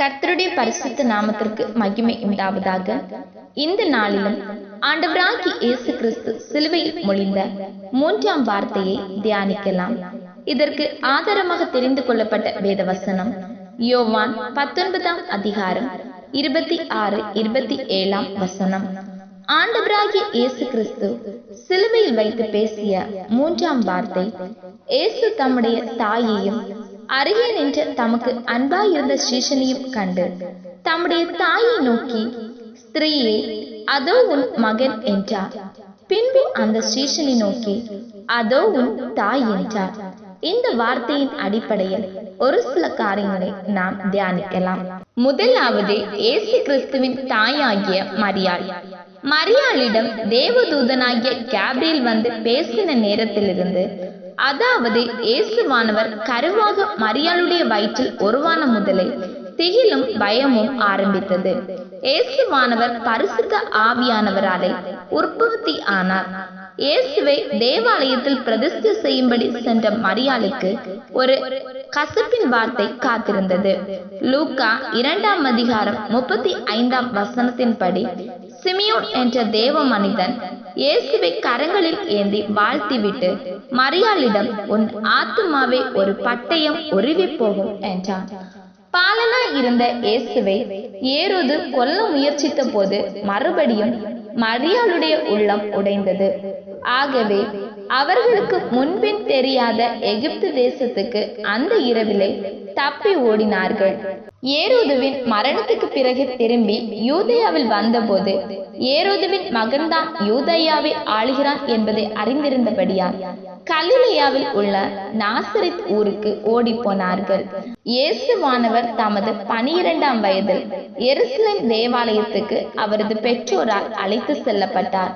கர்த்தருடைய பரிசுத்த நாமத்திற்கு மகிமை உண்டாவதாக. இந்த நாளிலும் ஆண்டவராகி இயேசு கிறிஸ்து சிலுவையில் மொழிந்த மூன்றாம் வார்த்தையை தியானிக்கலாம். இதற்கு ஆதாரமாக தெரிந்து கொள்ளப்பட்ட வேத வசனம் யோவான் பத்தொன்பதாம் அதிகாரம் இருபத்தி ஆறு இருபத்தி ஏழாம் வசனம். ஆண்டவராகிய இயேசு கிறிஸ்து சிலுவையில் வைத்து பேசிய மூன்றாம் வார்த்தை இயேசு தம்முடைய தாயையும் அருகே நின்று தமக்கு அன்பாயிருந்த ஸ்ரீஷனையும் கண்டு தம்முடைய தாயை நோக்கி ஸ்திரீயே அதோ உன் மகன் என்றார். பின்பு அந்த ஸ்ரீஷனை நோக்கி அதோ உன் தாய் என்றார். இந்த வார்த்தையின் அடிப்படையில் ஒரு சில காரியங்களை நாம் தியானிக்கலாம். முதலாவது இயேசு கிறிஸ்துவின் தாயாகிய மரியாள். மரியாளிடம் தேவதூதனாகிய கேப்ரியல் வந்து பேசின நேரத்திலிருந்து அதாவது இயேசுவானவர் கருவாக மரியாளுடைய வயிற்றில் உருவான முதலே திகிலும் பயமும் ஆரம்பித்தது. இயேசுவானவர் பரிசுத்த ஆவியானவராலே உற்பத்தி ஆனார். இயேசுவை தேவாலயத்தில் பிரதிஷ்டை செய்யும்படி சென்ற மரியாளுக்கு ஒரு கசப்பின் வார்த்தை காத்திருந்தது. லூக்கா இரண்டாம் அதிகாரம் முப்பத்தி ஐந்தாம் வசனத்தின்படி சிமியோன் என்ற தேவ மனிதன் இயேசுவை கரங்களில் ஏந்தி வாழ்த்திவிட்டு மரியாளிடம் உன் ஆத்துமாவே ஒரு பட்டயம் உருவி போகும் என்றான். பாலனா இருந்த இயேசுவை ஏரோது கொல்ல முயற்சித்த போது மறுபடியும் மரியாளுடைய உள்ளம் உடைந்தது. ஆகவே அவர்களுக்கு முன்பின் தெரியாத எகிப்து தேசத்துக்கு அந்த இரவிலே தப்பி ஓடினார்கள். ஏரோதுவின் மரணத்துக்கு பிறகு திரும்பி யூதயாவில் வந்தபோது ஏரோதுவின் மகன்தான் யூதயாவை ஆளுகிறான் என்பதை அறிந்திருந்தபடியால் கலிலேயாவில் உள்ள நாசரித் ஊருக்கு ஓடி போனார்கள். இயேசுவானவர் தமது பனிரெண்டாம் வயதில் எருசலேம் தேவாலயத்துக்கு அவரது பெற்றோரால் அழைத்து செல்லப்பட்டார்.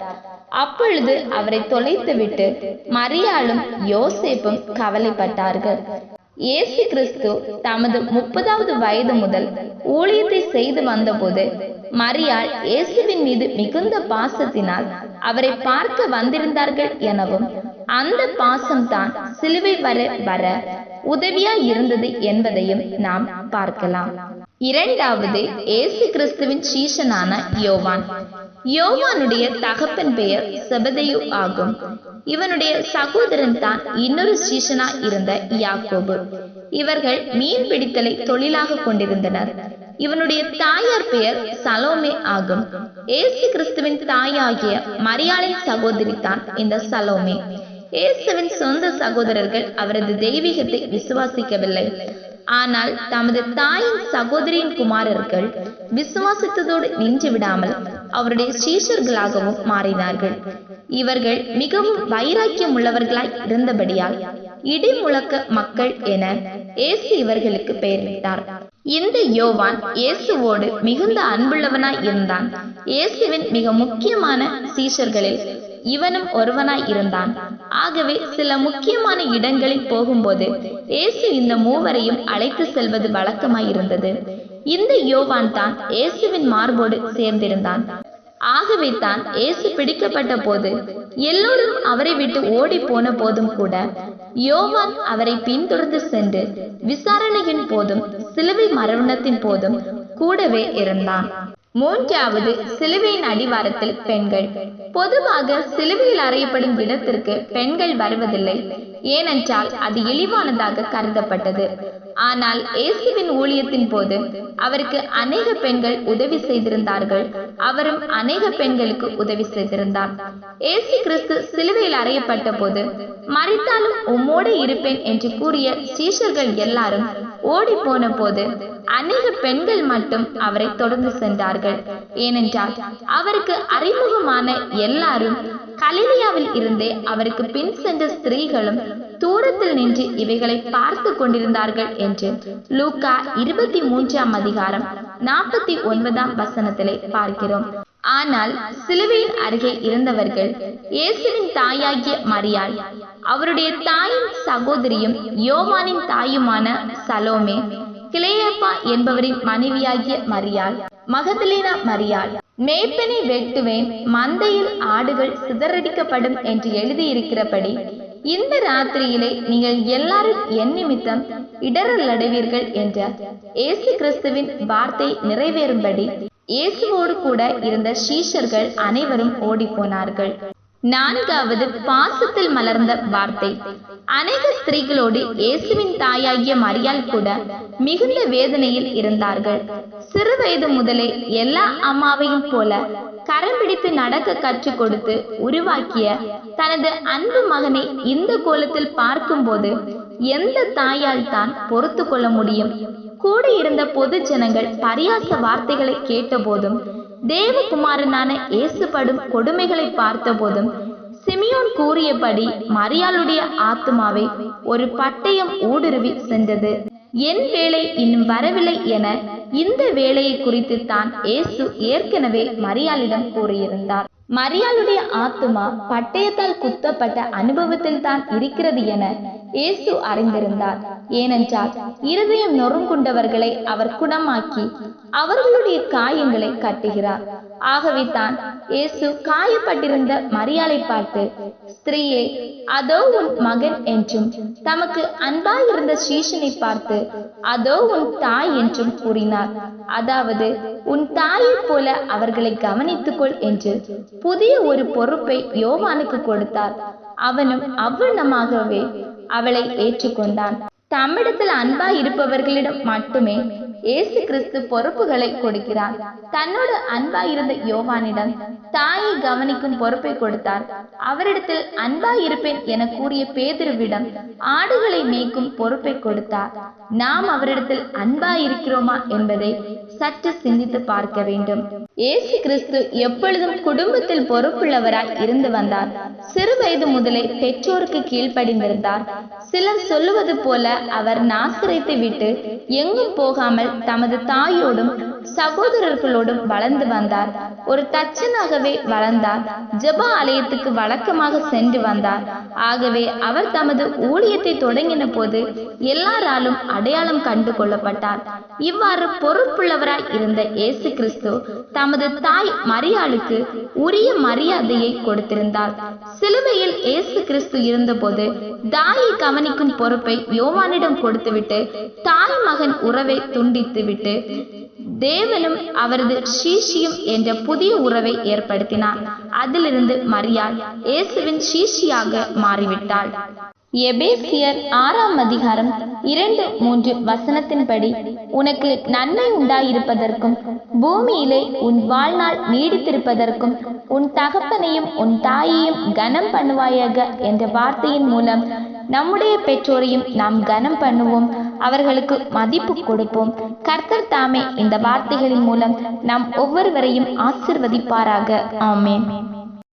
அப்பொழுது அவரை தொலைத்துவிட்டு மரியாளும் யோசேப்பும் கவலைப்பட்டார்கள். இயேசு கிறிஸ்து தமது முப்பதாவது வயது முதல் ஊழியத்தை செய்து வந்தபோது மரியாள் இயேசுவின் மீது மிகுந்த பாசத்தினால் அவரை பார்க்க வந்திருந்தார்கள் எனவும் அந்த பாசம்தான் சிலுவை வர வர உதவியா இருந்தது என்பதையும் நாம் பார்க்கலாம். இரண்டாவது இயேசு கிறிஸ்துவின் சீஷனான யோவான். யோவானுடைய தகப்பன் பெயர் செபதையு ஆகும். இவனுடைய சகோதரன் தான் இன்னொரு சீசனா இருந்த யாக்கோபு. இவர்கள் மீன் பிடித்தலை தொழிலாக கொண்டிருந்தனர். இவனுடைய தாயார் பெயர் சலோமே ஆகும். ஏசு கிறிஸ்துவின் தாயாகிய மரியாளின் சகோதரி தான் இந்த சலோமே. இயேசுவின் சொந்த சகோதரர்கள் அவரது தெய்வீகத்தை விசுவாசிக்கவில்லை. ஆனால் தமது தாயின் சகோதரியின் குமாரர்கள் விசுவாசித்ததோடு நின்று விடாமல் அவருடைய சீஷர்களாகவும் மாறினார்கள். இவர்கள் மிகவும் வைராக்கியம் உள்ளவர்களாய் இருந்தபடியால் இடிமுழக்க மக்கள் என இயேசு இவர்களுக்கு பெயரிட்டார். இந்த யோவான் இயேசுவோடு மிகுந்த அன்புள்ளவனாய் இருந்தான். இயேசுவின் மிக முக்கியமான சீஷர்களில் இவனும் ஒருவனாய் இருந்தான். ஆகவே சில முக்கியமான இடங்களில் போகும்போது இயேசு இந்த மூவரையும் அழைத்து செல்வது வழக்கமாய் இருந்தது இந்த யோவான் தான் இயேசுவின் மார்போடு சேர்ந்திருந்தான். ஆகவே தான் இயேசு பிடிக்கப்பட்ட போது எல்லோரும் அவரை விட்டு ஓடி போன போதும் கூட யோவான் அவரை பின்தொடர்ந்து சென்று விசாரணையின் போதும் சிலுவை மரணத்தின் போதும் கூடவே இருந்தான். மூன்றாவது சிலுவையின் அடிவாரத்தில் பெண்கள். பொதுவாக சிலுவையில் அறையப்படும் இடத்திற்கு பெண்கள் வருவதில்லை. ஏனென்றால் அது இழிவானதாக கருதப்பட்டது. ஆனால் இயேசுவின் ஊழியத்தின் போது அவருக்கு அநேக பெண்கள் உதவி செய்திருந்தார்கள். அவரும் அநேக பெண்களுக்கு உதவி செய்திருந்தார். இயேசு கிறிஸ்து சிலுவையில் அறையப்பட்ட போது மறைத்தாலும் உம்மோடு இருப்பேன் என்று கூறிய சீஷர்கள் எல்லாரும் ஓடி போன போது அநேக பெண்கள் மட்டும் அவரை தொடர்ந்து சென்றார்கள். ஏனென்றால் அவருக்கு அறிமுகமான எல்லாரும் கலிலியாவில் இருந்தே அவருக்கு பின் சென்ற ஸ்திரீகளும் தூரத்தில் நின்று இவைகளை பார்த்து கொண்டிருந்தார்கள் என்று லூக்கா இருபத்தி மூன்றாம் அதிகாரம் நாற்பத்தி ஒன்பதாம் வசனத்திலே பார்க்கிறோம். ஆனால் சிலுவையின் அருகே இருந்தவர்கள் இயேசுவின் தாயாகிய மரியாள் அவருடைய தாயின் சகோதரியும் யோவானின் தாயுமான சலோமே கிளேயப்பா என்பவரின் மனைவியாகிய மரியாள் மகதலினா மரியாள். மேய்ப்பனை வெட்டுவேன் மந்தையில் ஆடுகள் சிதறடிக்கப்படும் என்று எழுதியிருக்கிறபடி இந்த ராத்திரியிலே நீங்கள் எல்லாரும் என் நிமித்தம் இடரலடைவீர்கள் என்ற இயேசு கிறிஸ்துவின் வார்த்தை நிறைவேறும்படி இயேசுவோடு கூட இருந்த சீஷர்கள் அனைவரும் ஓடிப்போனார்கள். நான்காவது பாசத்தில் மலர்ந்த வார்த்தை. அநேக ஸ்திரீகளோடு இயேசுவின் தாயாகிய மரியால் கூட மிகுந்த வேதனையில் இருந்தார்கள். சிறு வயது முதலே எல்லா அம்மாவையும் போல கரம் பிடித்து நடக்க கற்றுக் கொடுத்து உருவாக்கிய தனது அன்பு மகனை இந்த கோலத்தில் பார்க்கும்போது எந்த தாயால் தான் பொறுத்து கொள்ள முடியும்? கூட இருந்த பொது ஜனங்கள் பரியாச வார்த்தைகளை கேட்டபோதும் தேவகுமாரனான இயேசுபடும் கொடுமைகளை பார்த்தபோதும் சிமியோன் கூறியபடி மரியாளுடைய ஆத்மாவை ஒரு பட்டயம் ஊடுருவி சென்றது. என் வேலை இன்னும் வரவில்லை என இந்த வேலையை குறித்து தான் இயேசு ஏற்கனவே மரியாளிடம் கூறியிருந்தார். மரியாளுடைய ஆத்துமா பட்டயத்தால் குத்தப்பட்ட அனுபவத்தில் தான் இருக்கிறது என இயேசு அறிந்திருந்தார். ஏனென்றால் இருதயம் நொறுங்குண்டவர்களை அவர் குணமாக்கி அவர்களுடைய காயங்களை கட்டுகிறார். ஆகவே தான் இயேசு காயப்பட்டிருந்த மரியாளை பார்த்து ஸ்திரீயே அதோ உன் மகன் என்றும் தமக்கு அன்பாயிருந்த சீஷனை பார்த்து அதோ உன் தாய் என்றும் கூறினார். அதாவது உன் தாயைப் போல அவர்களை கவனித்துக்கொள் என்று புதிய ஒரு பொறுப்பை யோவானுக்கு கொடுத்தார். அவனும் அவ்வண்ணமாகவே அவளை ஏற்றுக்கொண்டான். தம்மிடத்தில் அன்பாய் இருப்பவர்களிடம் மட்டுமே இயேசு கிறிஸ்து பொறுப்புகளை கொடுக்கிறார். தன்னோடு அன்பா இருந்த யோவானிடம் தாயை கவனிக்கும் பொறுப்பை கொடுத்தார். அவரிடத்தில் அன்பாய் இருப்பேன் என கூறிய பேதுருவிடம் ஆடுகளை மேய்க்கும் பொறுப்பை கொடுத்தார். நாம் அவரிடத்தில் அன்பாய் இருக்கிறோமா என்பதை சற்று சிந்தித்து பார்க்க வேண்டும். இயேசு கிறிஸ்து எப்பொழுதும் குடும்பத்தில் பொறுப்புள்ளவராய் இருந்து வந்தார். சிறு வயது முதலே பெற்றோருக்கு கீழ்ப்படிந்திருந்தார். சிலர் சொல்லுவது போல அவர் நாசிரியத்தை விட்டு எங்கும் போகாமல் தமது தாயோடும் சகோதரர்களோடும் வளர்ந்து வந்தார். ஒரு தச்சனாகவே வளர்ந்தார். ஜப ஆலயத்துக்கு வழக்கமாக சென்று வந்தார். ஆகவே அவர் தமது ஊழியத்தை தொடங்கின போது எல்லாராலும் அடையாளம் கண்டு கொள்ளப்பட்டார். இவ்வாறு பொறுப்புள்ளவராய் இருந்த இயேசு கிறிஸ்து தமது தாய் மரியாளுக்கு உரிய மரியாதையை கொடுத்திருந்தார். சிலுவையில் இயேசு கிறிஸ்து இருந்தபோது தாயை கவனிக்கும் பொறுப்பை யோவானிடம் கொடுத்துவிட்டு தாய் மகன் உறவை துண்டித்துவிட்டு தேவனும் அவரது சீஷியும் என்ற புதிய உறவை ஏற்படுத்தினார். அதிலிருந்து மரியாள் இயேசுவின் சீஷியாக மாறிவிட்டாள். எபேசியர் ஆறாம் அதிகாரம் இரண்டு மூன்று வசனத்தின்படி உனக்கு நன்மை உண்டாயிருப்பதற்கும் பூமியிலே உன் வாழ்நாள் நீடித்திருப்பதற்கும் உன் தகப்பனையும் உன் தாயையும் கனம் பண்ணுவாயாக என்ற வார்த்தையின் மூலம் நம்முடைய பெற்றோரையும் நாம் கனம் பண்ணுவோம். அவர்களுக்கு மதிப்பு கொடுப்போம். கர்த்தர் தாமே இந்த வார்த்தைகளின் மூலம் நாம் ஒவ்வொருவரையும் ஆசிர்வதிப்பாராக. ஆமேன்.